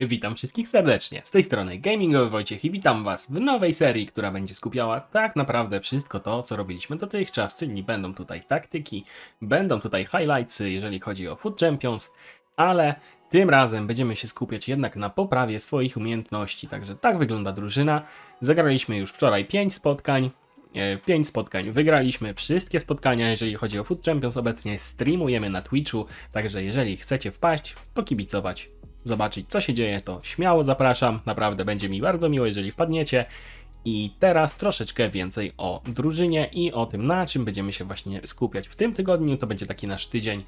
Witam wszystkich serdecznie. Z tej strony Gamingowy Wojciech i witam Was w nowej serii, która będzie skupiała tak naprawdę wszystko to, co robiliśmy dotychczas, czyli będą tutaj taktyki, będą tutaj highlightsy, jeżeli chodzi o Food Champions, ale tym razem będziemy się skupiać jednak na poprawie swoich umiejętności. Także tak wygląda drużyna. Zagraliśmy już wczoraj 5 spotkań. 5 spotkań wygraliśmy wszystkie spotkania, jeżeli chodzi o Food Champions. Obecnie streamujemy na Twitchu, także jeżeli chcecie wpaść, pokibicować, zobaczyć co się dzieje, to śmiało zapraszam. Naprawdę będzie mi bardzo miło, jeżeli wpadniecie. I teraz troszeczkę więcej o drużynie i o tym, na czym będziemy się właśnie skupiać w tym tygodniu. To będzie taki nasz tydzień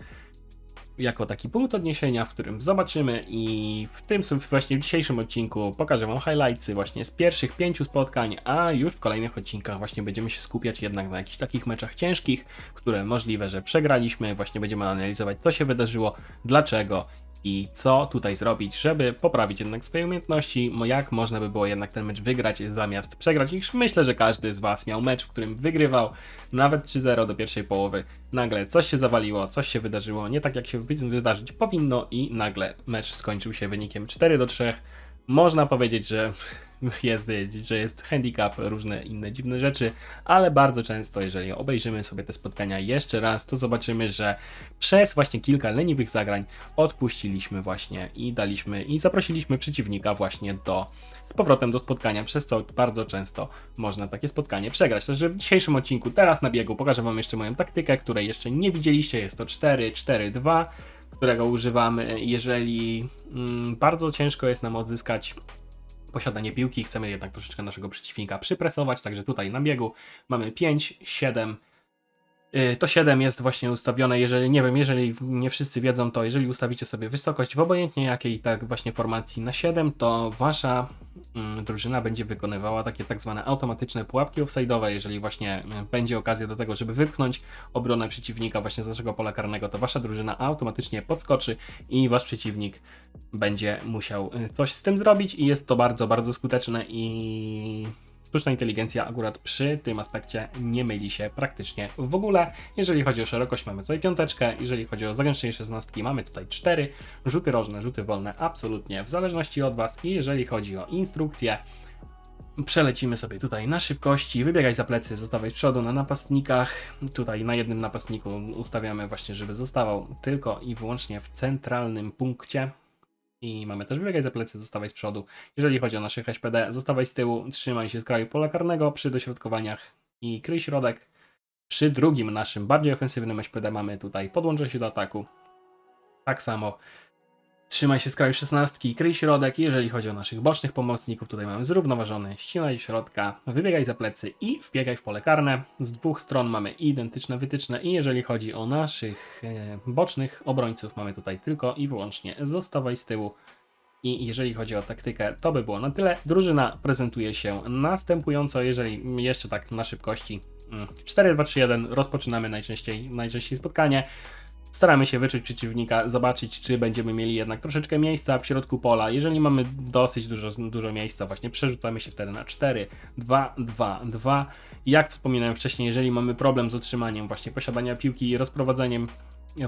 jako taki punkt odniesienia, w którym zobaczymy i w tym właśnie w dzisiejszym odcinku pokażę Wam highlightsy właśnie z pierwszych pięciu spotkań, a już w kolejnych odcinkach właśnie będziemy się skupiać jednak na jakichś takich meczach ciężkich, które możliwe, że przegraliśmy, właśnie będziemy analizować co się wydarzyło, dlaczego i co tutaj zrobić, żeby poprawić jednak swoje umiejętności, jak można by było jednak ten mecz wygrać zamiast przegrać. I myślę, że każdy z Was miał mecz, w którym wygrywał nawet 3-0 do pierwszej połowy. Nagle coś się zawaliło, coś się wydarzyło, nie tak jak się wy- wydarzyć powinno i nagle mecz skończył się wynikiem 4 do 3. Można powiedzieć, że jest, że jest handicap, różne inne dziwne rzeczy, ale bardzo często, jeżeli obejrzymy sobie te spotkania jeszcze raz, to zobaczymy, że przez właśnie kilka leniwych zagrań odpuściliśmy właśnie i daliśmy i zaprosiliśmy przeciwnika właśnie do z powrotem do spotkania, przez co bardzo często można takie spotkanie przegrać. Także w dzisiejszym odcinku, teraz na biegu, pokażę Wam jeszcze moją taktykę, której jeszcze nie widzieliście. Jest to 4-4-2, którego używamy, jeżeli mm, bardzo ciężko jest nam odzyskać posiadanie piłki, chcemy jednak troszeczkę naszego przeciwnika przypresować, także tutaj na biegu mamy 5, 7, Y, To 7 jest właśnie ustawione, jeżeli nie wiem, jeżeli nie wszyscy wiedzą, to jeżeli ustawicie sobie wysokość w obojętnie jakiej tak właśnie formacji na 7, to wasza mm, drużyna będzie wykonywała takie tak zwane automatyczne pułapki offside'owe, jeżeli właśnie y, będzie okazja do tego, żeby wypchnąć obronę przeciwnika właśnie z naszego pola karnego, to wasza drużyna automatycznie podskoczy i wasz przeciwnik będzie musiał y, coś z tym zrobić i jest to bardzo, bardzo skuteczne i Sztuczna inteligencja akurat przy tym aspekcie nie myli się praktycznie w ogóle. Jeżeli chodzi o szerokość, mamy tutaj piąteczkę, jeżeli chodzi o zagęszczenie szesnastki, mamy tutaj cztery. Rzuty rożne, rzuty wolne, absolutnie w zależności od Was. I jeżeli chodzi o instrukcję, Przelecimy sobie tutaj na szybkości, wybiegaj za plecy, zostawaj z przodu na napastnikach. Tutaj na jednym napastniku ustawiamy właśnie, żeby zostawał tylko i wyłącznie w centralnym punkcie. I mamy też wybiegaj za plecy, zostawaj z przodu. Jeżeli chodzi o naszych SPD, zostawaj z tyłu, trzymaj się z kraju pola karnego przy dośrodkowaniach i kryj środek. Przy drugim naszym bardziej ofensywnym SPD mamy tutaj podłączę się do ataku. Tak samo trzymaj się z kraju szesnastki, kryj środek. Jeżeli chodzi o naszych bocznych pomocników, tutaj mamy zrównoważony, ścinaj środka, wybiegaj za plecy i wbiegaj w pole karne. Z dwóch stron mamy identyczne wytyczne i jeżeli chodzi o naszych e, bocznych obrońców, mamy tutaj tylko i wyłącznie zostawaj z tyłu. I jeżeli chodzi o taktykę, to by było na tyle. Drużyna prezentuje się następująco, jeżeli jeszcze tak na szybkości. mm, 4-2-3-1 rozpoczynamy najczęściej, najczęściej spotkanie. Staramy się wyczuć przeciwnika, zobaczyć, czy będziemy mieli jednak troszeczkę miejsca w środku pola. Jeżeli mamy dosyć dużo, dużo miejsca, właśnie przerzucamy się wtedy na 4, 2, 2, 2. Jak wspominałem wcześniej, jeżeli mamy problem z utrzymaniem właśnie posiadania piłki i rozprowadzeniem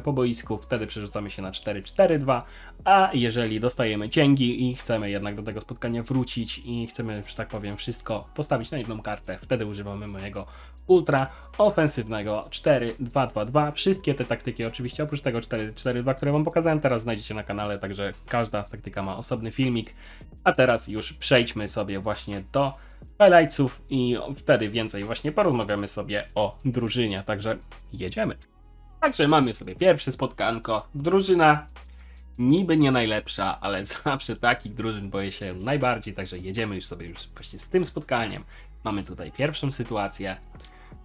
po boisku, wtedy przerzucamy się na 4-4-2, a jeżeli dostajemy cięgi i chcemy jednak do tego spotkania wrócić i chcemy, że tak powiem, wszystko postawić na jedną kartę, wtedy używamy mojego ultra ofensywnego 4-2-2-2. Wszystkie te taktyki, oczywiście oprócz tego 4-4-2, które Wam pokazałem, teraz znajdziecie na kanale, także każda taktyka ma osobny filmik. A teraz już przejdźmy sobie właśnie do highlightsów i wtedy więcej właśnie porozmawiamy sobie o drużynie, także jedziemy. Także mamy sobie pierwsze spotkanko. Drużyna niby nie najlepsza, ale zawsze takich drużyn boję się najbardziej, także jedziemy już sobie już właśnie z tym spotkaniem. Mamy tutaj pierwszą sytuację.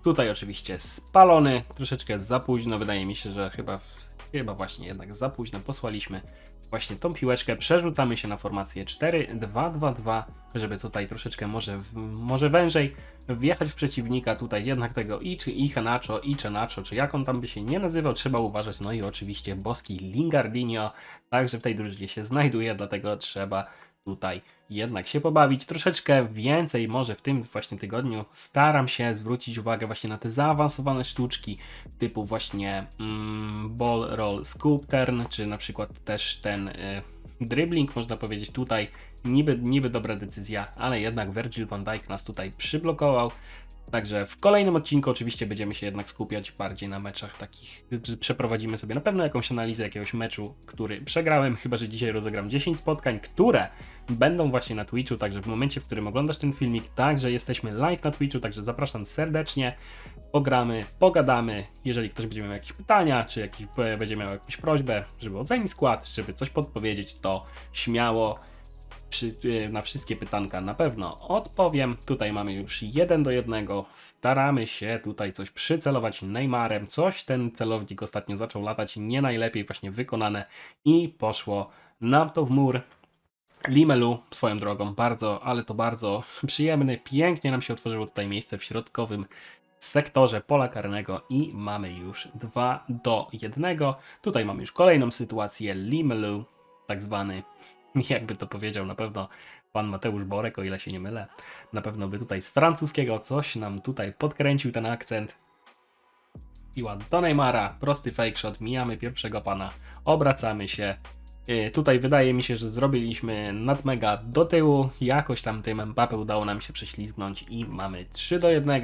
Tutaj oczywiście spalony, troszeczkę za późno, wydaje mi się, że chyba, chyba właśnie jednak za późno posłaliśmy właśnie tą piłeczkę, przerzucamy się na formację 4-2-2-2, żeby tutaj troszeczkę może, może wężej wjechać w przeciwnika, tutaj jednak tego i czy Ihenacho, i Chenacho, czy jak on tam by się nie nazywał, trzeba uważać, no i oczywiście boski Lingardinho, także w tej drużynie się znajduje, dlatego trzeba tutaj jednak się pobawić. Troszeczkę więcej może w tym właśnie tygodniu staram się zwrócić uwagę właśnie na te zaawansowane sztuczki typu właśnie mm, ball roll scoop turn, czy na przykład też ten y, dribbling, można powiedzieć tutaj, niby, niby dobra decyzja, ale jednak Virgil van Dijk nas tutaj przyblokował. Także w kolejnym odcinku oczywiście będziemy się jednak skupiać bardziej na meczach takich. Przeprowadzimy sobie na pewno jakąś analizę jakiegoś meczu, który przegrałem, chyba że dzisiaj rozegram 10 spotkań, które będą właśnie na Twitchu, także w momencie, w którym oglądasz ten filmik, także jesteśmy live na Twitchu, także zapraszam serdecznie. Pogramy, pogadamy. Jeżeli ktoś będzie miał jakieś pytania, czy jakiś, będzie miał jakąś prośbę, żeby ocenić skład, żeby coś podpowiedzieć, to śmiało przy, e, na wszystkie pytanka na pewno odpowiem. Tutaj mamy już jeden do jednego. Staramy się tutaj coś przycelować Neymarem. Coś ten celownik ostatnio zaczął latać nie najlepiej właśnie wykonane i poszło nam to w mur. Limelu swoją drogą bardzo, ale to bardzo przyjemny. Pięknie nam się otworzyło tutaj miejsce w środkowym sektorze pola karnego i mamy już 2 do 1. Tutaj mamy już kolejną sytuację. Limelu, tak zwany jakby to powiedział na pewno pan Mateusz Borek, o ile się nie mylę. Na pewno by tutaj z francuskiego coś nam tutaj podkręcił ten akcent. Piła do Neymara, prosty fake shot, mijamy pierwszego pana, obracamy się. Yy, tutaj wydaje mi się, że zrobiliśmy nadmega do tyłu, jakoś tam tym Mbappe udało nam się prześlizgnąć i mamy 3 do 1.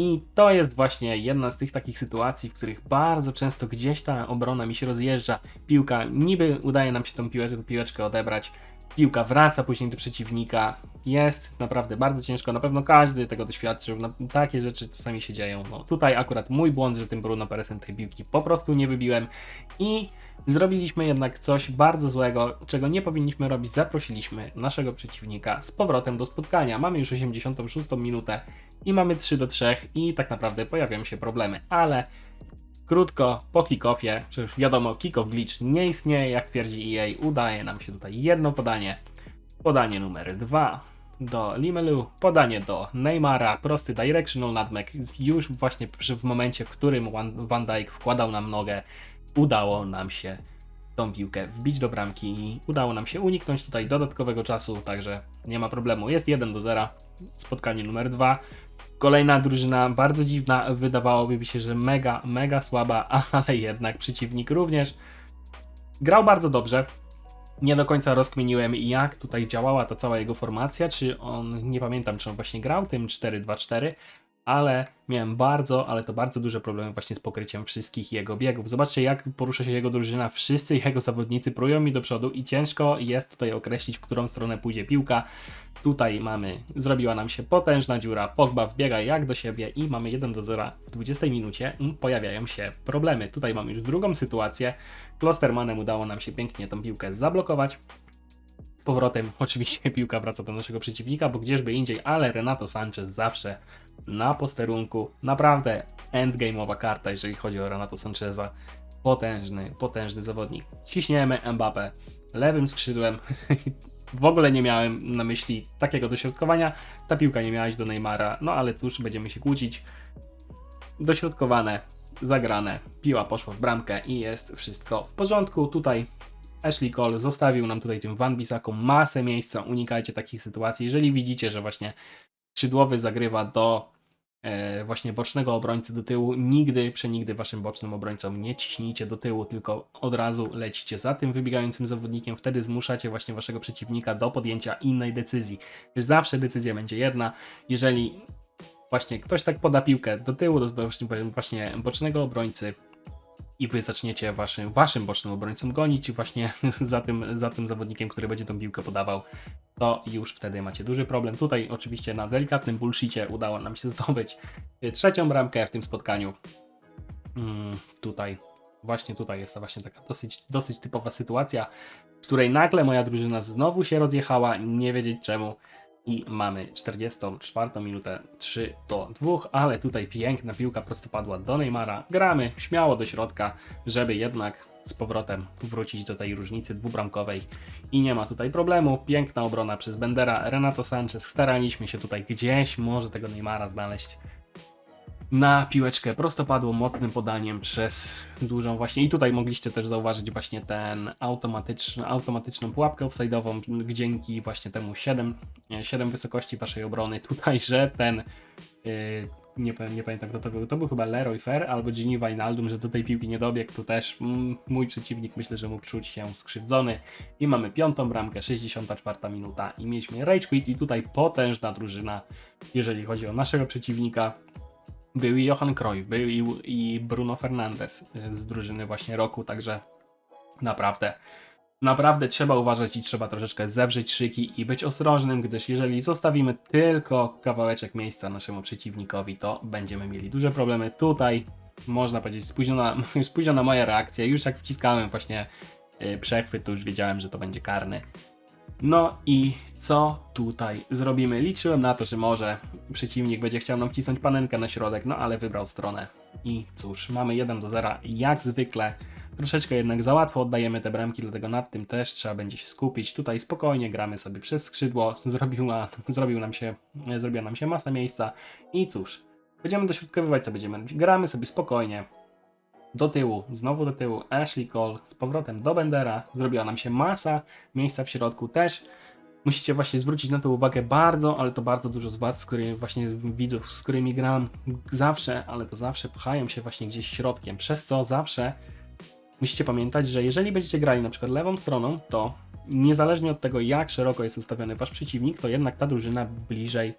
I to jest właśnie jedna z tych takich sytuacji, w których bardzo często gdzieś ta obrona mi się rozjeżdża. Piłka, niby udaje nam się tą piłeczkę, piłeczkę odebrać, piłka wraca później do przeciwnika. Jest naprawdę bardzo ciężko. Na pewno każdy tego doświadczył. No, takie rzeczy czasami się dzieją. No, tutaj akurat mój błąd, że tym Bruno Peresem tej piłki po prostu nie wybiłem. I zrobiliśmy jednak coś bardzo złego, czego nie powinniśmy robić. Zaprosiliśmy naszego przeciwnika z powrotem do spotkania. Mamy już 86 minutę i mamy 3 do 3 i tak naprawdę pojawiają się problemy, ale krótko po kickoffie, przecież wiadomo, kickoff glitch nie istnieje, jak twierdzi EA, udaje nam się tutaj jedno podanie, podanie numer 2 do Limelu, podanie do Neymara, prosty directional nutmeg, już właśnie w momencie, w którym Van Dijk wkładał nam nogę, udało nam się tą piłkę wbić do bramki i udało nam się uniknąć tutaj dodatkowego czasu, także nie ma problemu. Jest 1 do 0, spotkanie numer 2. Kolejna drużyna, bardzo dziwna, wydawałoby się, że mega, mega słaba, ale jednak przeciwnik również grał bardzo dobrze. Nie do końca rozkminiłem, jak tutaj działała ta cała jego formacja, czy on, nie pamiętam, czy on właśnie grał tym 4-2-4, ale miałem bardzo, ale to bardzo duże problemy właśnie z pokryciem wszystkich jego biegów. Zobaczcie, jak porusza się jego drużyna. Wszyscy jego zawodnicy prują mi do przodu i ciężko jest tutaj określić, w którą stronę pójdzie piłka. Tutaj mamy, zrobiła nam się potężna dziura, Pogba wbiega jak do siebie i mamy 1 do 0 w 20 minucie. Pojawiają się problemy. Tutaj mamy już drugą sytuację. Klostermanem udało nam się pięknie tą piłkę zablokować powrotem oczywiście piłka wraca do naszego przeciwnika, bo gdzieżby indziej, ale Renato Sanchez zawsze na posterunku. Naprawdę endgame'owa karta, jeżeli chodzi o Renato Sancheza. Potężny, potężny zawodnik. Ciśniemy Mbappé lewym skrzydłem. w ogóle nie miałem na myśli takiego dośrodkowania. Ta piłka nie miała iść do Neymara, no ale tuż będziemy się kłócić. Dośrodkowane, zagrane, piła poszła w bramkę i jest wszystko w porządku. Tutaj Ashley Cole zostawił nam tutaj tym Van Bisaką masę miejsca. Unikajcie takich sytuacji. Jeżeli widzicie, że właśnie skrzydłowy zagrywa do właśnie bocznego obrońcy do tyłu, nigdy, przenigdy waszym bocznym obrońcom nie ciśnijcie do tyłu, tylko od razu lecicie za tym wybiegającym zawodnikiem, wtedy zmuszacie właśnie waszego przeciwnika do podjęcia innej decyzji. Zawsze decyzja będzie jedna. Jeżeli właśnie ktoś tak poda piłkę do tyłu, do właśnie bocznego obrońcy, i wy zaczniecie waszym, waszym bocznym obrońcą gonić właśnie za tym, za tym zawodnikiem, który będzie tą piłkę podawał, to już wtedy macie duży problem. Tutaj oczywiście na delikatnym bullshicie udało nam się zdobyć trzecią bramkę w tym spotkaniu. Mm, tutaj, właśnie tutaj jest ta właśnie taka dosyć, dosyć typowa sytuacja, w której nagle moja drużyna znowu się rozjechała, nie wiedzieć czemu i mamy 44 minutę 3 do 2, ale tutaj piękna piłka prostopadła do Neymara. Gramy śmiało do środka, żeby jednak z powrotem wrócić do tej różnicy dwubramkowej i nie ma tutaj problemu. Piękna obrona przez Bendera, Renato Sanchez. Staraliśmy się tutaj gdzieś może tego Neymara znaleźć. Na piłeczkę prostopadłą, mocnym podaniem przez dużą właśnie i tutaj mogliście też zauważyć właśnie ten automatyczny, automatyczną pułapkę offside'ową dzięki właśnie temu 7, 7 wysokości waszej obrony. Tutaj, że ten yy, nie, nie pamiętam kto to był, to był chyba Leroy Fair albo Gini Wijnaldum, że do tej piłki nie dobiegł, tu też mm, mój przeciwnik myślę, że mógł czuć się skrzywdzony. I mamy piątą bramkę, 64 minuta i mieliśmy Rage Quit i tutaj potężna drużyna, jeżeli chodzi o naszego przeciwnika, był i Johan Cruyff, był i, i Bruno Fernandes y, z drużyny właśnie roku, także naprawdę, naprawdę trzeba uważać i trzeba troszeczkę zewrzeć szyki i być ostrożnym, gdyż jeżeli zostawimy tylko kawałeczek miejsca naszemu przeciwnikowi, to będziemy mieli duże problemy. Tutaj można powiedzieć spóźniona, spóźniona moja reakcja, już jak wciskałem właśnie y, przechwyt, to już wiedziałem, że to będzie karny. No i co tutaj zrobimy? Liczyłem na to, że może przeciwnik będzie chciał nam wcisnąć panenkę na środek, no ale wybrał stronę. I cóż, mamy 1 do 0, jak zwykle. Troszeczkę jednak za łatwo oddajemy te bramki, dlatego nad tym też trzeba będzie się skupić. Tutaj spokojnie gramy sobie przez skrzydło, zrobiła, zrobił nam się, zrobiła nam się masa miejsca. I cóż, będziemy dośrodkowywać co będziemy robić. Gramy sobie spokojnie, do tyłu, znowu do tyłu, Ashley Cole, z powrotem do Bendera, zrobiła nam się masa miejsca w środku też. Musicie właśnie zwrócić na to uwagę bardzo, ale to bardzo dużo z was, z którymi właśnie widzów, z którymi gram zawsze, ale to zawsze pchają się właśnie gdzieś środkiem, przez co zawsze musicie pamiętać, że jeżeli będziecie grali na przykład lewą stroną, to niezależnie od tego, jak szeroko jest ustawiony wasz przeciwnik, to jednak ta drużyna bliżej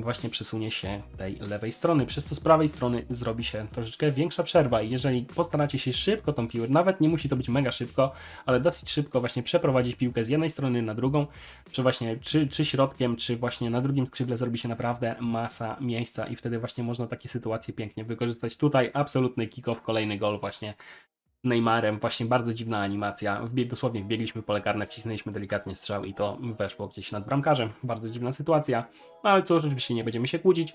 właśnie przesunie się tej lewej strony, przez co z prawej strony zrobi się troszeczkę większa przerwa i jeżeli postaracie się szybko tą piłę, nawet nie musi to być mega szybko, ale dosyć szybko właśnie przeprowadzić piłkę z jednej strony na drugą, czy właśnie czy, czy środkiem, czy właśnie na drugim skrzydle zrobi się naprawdę masa miejsca i wtedy właśnie można takie sytuacje pięknie wykorzystać. Tutaj absolutny kick-off, kolejny gol właśnie Neymarem, właśnie bardzo dziwna animacja. Dosłownie wbiegliśmy pole karne, wcisnęliśmy delikatnie strzał i to weszło gdzieś nad bramkarzem. Bardzo dziwna sytuacja, no ale cóż, oczywiście nie będziemy się kłócić.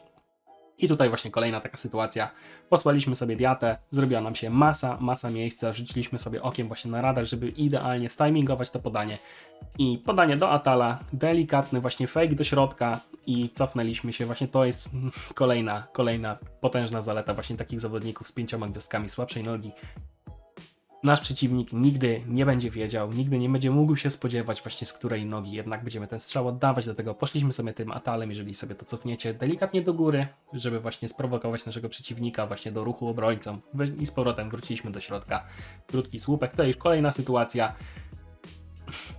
I tutaj właśnie kolejna taka sytuacja. Posłaliśmy sobie diatę, zrobiła nam się masa, masa miejsca, rzuciliśmy sobie okiem właśnie na radar, żeby idealnie stymingować to podanie. I podanie do Atala, delikatny właśnie fake do środka i cofnęliśmy się. Właśnie to jest kolejna, kolejna potężna zaleta właśnie takich zawodników z pięcioma gwiazdkami słabszej nogi nasz przeciwnik nigdy nie będzie wiedział, nigdy nie będzie mógł się spodziewać właśnie z której nogi jednak będziemy ten strzał oddawać, dlatego poszliśmy sobie tym atalem, jeżeli sobie to cofniecie delikatnie do góry, żeby właśnie sprowokować naszego przeciwnika właśnie do ruchu obrońcą i z powrotem wróciliśmy do środka. Krótki słupek, to już kolejna sytuacja.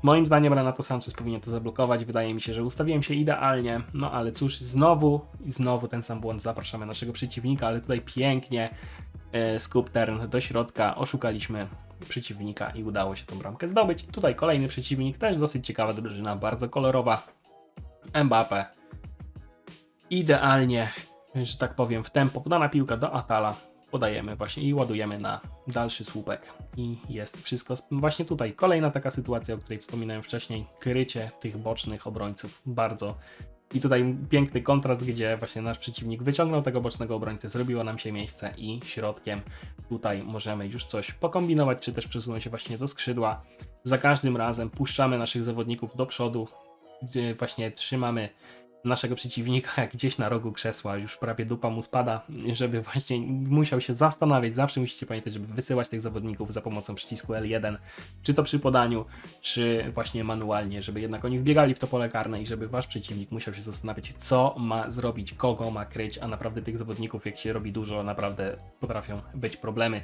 Moim zdaniem Renato Sanchez powinien to zablokować. Wydaje mi się, że ustawiłem się idealnie. No ale cóż, znowu i znowu ten sam błąd. Zapraszamy naszego przeciwnika, ale tutaj pięknie e, turn do środka. Oszukaliśmy przeciwnika i udało się tą bramkę zdobyć. Tutaj kolejny przeciwnik, też dosyć ciekawa drużyna, bardzo kolorowa. Mbappe. Idealnie, że tak powiem, w tempo podana piłka do Atala. Podajemy właśnie i ładujemy na dalszy słupek. I jest wszystko właśnie tutaj. Kolejna taka sytuacja, o której wspominałem wcześniej. Krycie tych bocznych obrońców. Bardzo i tutaj piękny kontrast, gdzie właśnie nasz przeciwnik wyciągnął tego bocznego obrońcę, zrobiło nam się miejsce i środkiem tutaj możemy już coś pokombinować, czy też przesunąć się właśnie do skrzydła. Za każdym razem puszczamy naszych zawodników do przodu, gdzie właśnie trzymamy naszego przeciwnika gdzieś na rogu krzesła, już prawie dupa mu spada, żeby właśnie musiał się zastanawiać. Zawsze musicie pamiętać, żeby wysyłać tych zawodników za pomocą przycisku L1, czy to przy podaniu, czy właśnie manualnie, żeby jednak oni wbiegali w to pole karne i żeby wasz przeciwnik musiał się zastanawiać, co ma zrobić, kogo ma kryć, a naprawdę tych zawodników, jak się robi dużo, naprawdę potrafią być problemy.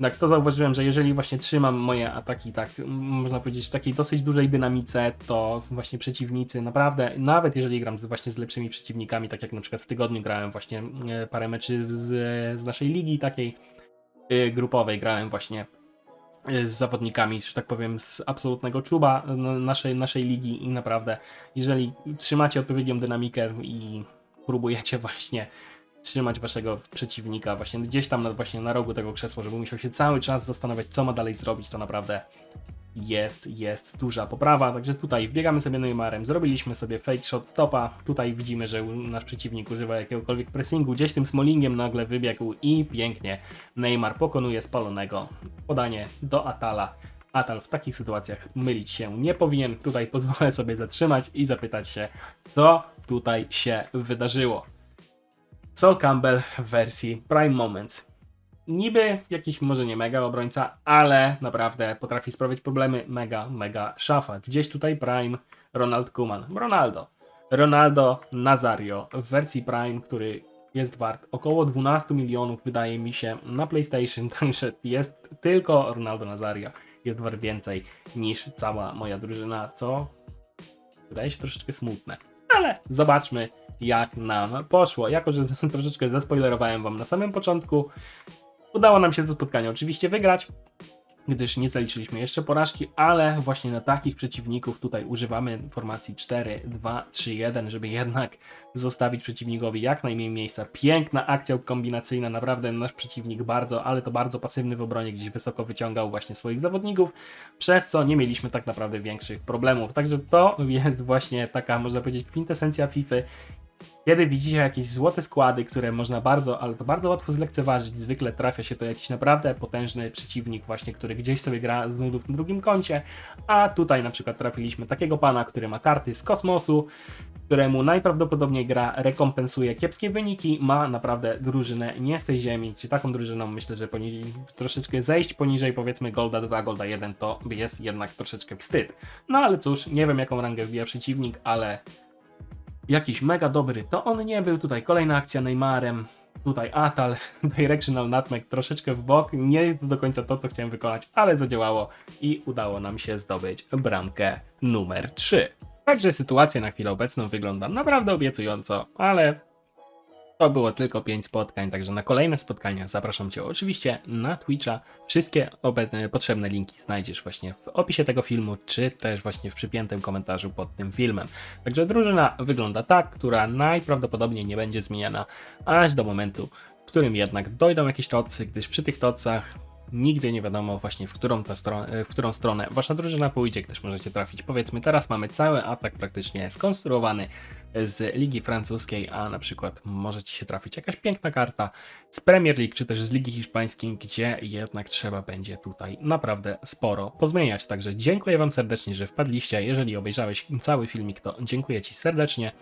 Tak, to zauważyłem, że jeżeli właśnie trzymam moje ataki, tak można powiedzieć, w takiej dosyć dużej dynamice, to właśnie przeciwnicy naprawdę, nawet jeżeli gram właśnie z lepszymi przeciwnikami, tak jak na przykład w tygodniu grałem właśnie e, parę meczy z, z naszej ligi takiej e, grupowej, grałem właśnie e, z zawodnikami, że tak powiem, z absolutnego czuba naszej, naszej ligi i naprawdę, jeżeli trzymacie odpowiednią dynamikę i próbujecie właśnie trzymać waszego przeciwnika właśnie gdzieś tam na, właśnie na rogu tego krzesła, żeby musiał się cały czas zastanawiać, co ma dalej zrobić, to naprawdę jest, jest duża poprawa. Także tutaj wbiegamy sobie Neymarem, zrobiliśmy sobie fake shot stopa. Tutaj widzimy, że nasz przeciwnik używa jakiegokolwiek pressingu, gdzieś tym smolingiem nagle wybiegł i pięknie Neymar pokonuje spalonego. Podanie do Atala. Atal w takich sytuacjach mylić się nie powinien. Tutaj pozwolę sobie zatrzymać i zapytać się, co tutaj się wydarzyło. Sol Campbell w wersji Prime Moments. Niby jakiś może nie mega obrońca, ale naprawdę potrafi sprawiać problemy. Mega, mega szafa. Gdzieś tutaj Prime Ronald Koeman. Ronaldo. Ronaldo Nazario w wersji Prime, który jest wart około 12 milionów, wydaje mi się, na PlayStation. Także jest tylko Ronaldo Nazario. Jest wart więcej niż cała moja drużyna, co wydaje się troszeczkę smutne. Ale zobaczmy, jak nam poszło. Jako, że troszeczkę zaspoilerowałem Wam na samym początku, udało nam się to spotkanie oczywiście wygrać, gdyż nie zaliczyliśmy jeszcze porażki, ale właśnie na takich przeciwników tutaj używamy formacji 4, 2, 3, 1, żeby jednak zostawić przeciwnikowi jak najmniej miejsca. Piękna akcja kombinacyjna, naprawdę nasz przeciwnik bardzo, ale to bardzo pasywny w obronie, gdzieś wysoko wyciągał właśnie swoich zawodników, przez co nie mieliśmy tak naprawdę większych problemów. Także to jest właśnie taka, można powiedzieć, kwintesencja FIFA. Kiedy widzicie jakieś złote składy, które można bardzo, ale to bardzo łatwo zlekceważyć, zwykle trafia się to jakiś naprawdę potężny przeciwnik właśnie, który gdzieś sobie gra z nudów na drugim koncie, a tutaj na przykład trafiliśmy takiego pana, który ma karty z kosmosu, któremu najprawdopodobniej gra rekompensuje kiepskie wyniki, ma naprawdę drużynę nie z tej ziemi, gdzie taką drużyną myślę, że poniżej, troszeczkę zejść poniżej powiedzmy Golda 2, Golda 1 to jest jednak troszeczkę wstyd. No ale cóż, nie wiem jaką rangę wbija przeciwnik, ale jakiś mega dobry to on nie był. Tutaj kolejna akcja Neymarem. Tutaj Atal, Directional Nutmeg troszeczkę w bok. Nie jest to do końca to, co chciałem wykonać, ale zadziałało i udało nam się zdobyć bramkę numer 3. Także sytuacja na chwilę obecną wygląda naprawdę obiecująco, ale to było tylko 5 spotkań, także na kolejne spotkania zapraszam Cię oczywiście na Twitcha. Wszystkie potrzebne linki znajdziesz właśnie w opisie tego filmu, czy też właśnie w przypiętym komentarzu pod tym filmem. Także drużyna wygląda tak, która najprawdopodobniej nie będzie zmieniana aż do momentu, w którym jednak dojdą jakieś tocy, gdyż przy tych tocach nigdy nie wiadomo właśnie w którą, ta stro- w którą stronę wasza drużyna pójdzie, gdyż możecie trafić. Powiedzmy, teraz mamy cały atak praktycznie skonstruowany z Ligi Francuskiej, a na przykład możecie się trafić jakaś piękna karta z Premier League, czy też z Ligi Hiszpańskiej, gdzie jednak trzeba będzie tutaj naprawdę sporo pozmieniać. Także dziękuję Wam serdecznie, że wpadliście. Jeżeli obejrzałeś cały filmik, to dziękuję Ci serdecznie.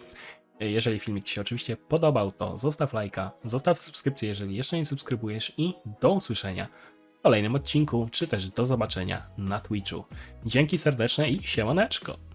Jeżeli filmik Ci się oczywiście podobał, to zostaw lajka, zostaw subskrypcję, jeżeli jeszcze nie subskrybujesz i do usłyszenia kolejnym odcinku, czy też do zobaczenia na Twitchu. Dzięki serdeczne i siemaneczko!